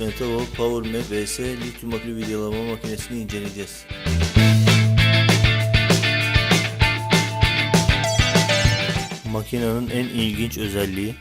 Metavo Power Mac vs lityum akülü videolama makinesini inceleyeceğiz. Makinenin en ilginç özelliği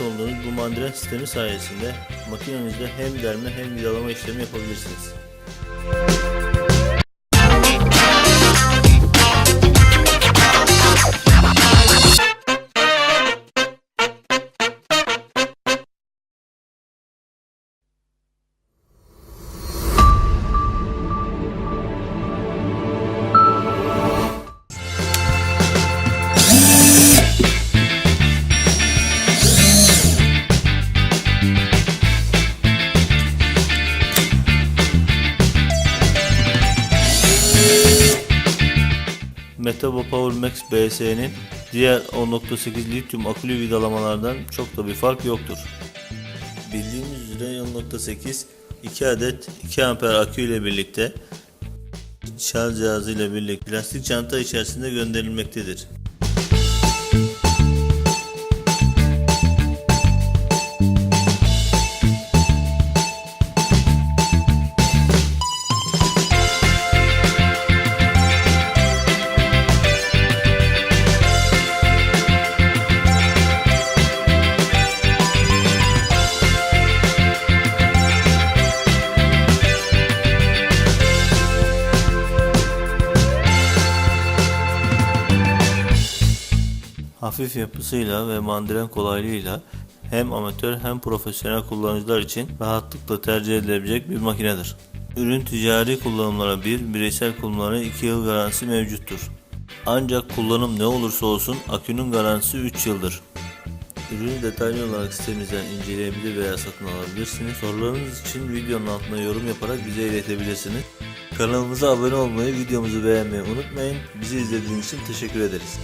Görmüş olduğunuz bu mandren sistemi sayesinde makinenizde hem derme hem vidalama işlemi yapabilirsiniz. Metabo Power Max BS'nin diğer 10.8 lityum akülü vidalamalardan çok da bir fark yoktur. Bildiğiniz üzere 10.8 2 adet 2 amper akü ile birlikte şarj cihazı ile birlikte plastik çanta içerisinde gönderilmektedir. Hafif yapısıyla ve mandren kolaylığıyla hem amatör hem profesyonel kullanıcılar için rahatlıkla tercih edilebilecek bir makinedir. Ürün ticari kullanımlara bir, bireysel kullanımlara 2 yıl garantisi mevcuttur. Ancak kullanım ne olursa olsun akünün garantisi 3 yıldır. Ürünü detaylı olarak sitemizden inceleyebilir veya satın alabilirsiniz. Sorularınız için videonun altına yorum yaparak bize iletebilirsiniz. Kanalımıza abone olmayı, videomuzu beğenmeyi unutmayın. Bizi izlediğiniz için teşekkür ederiz.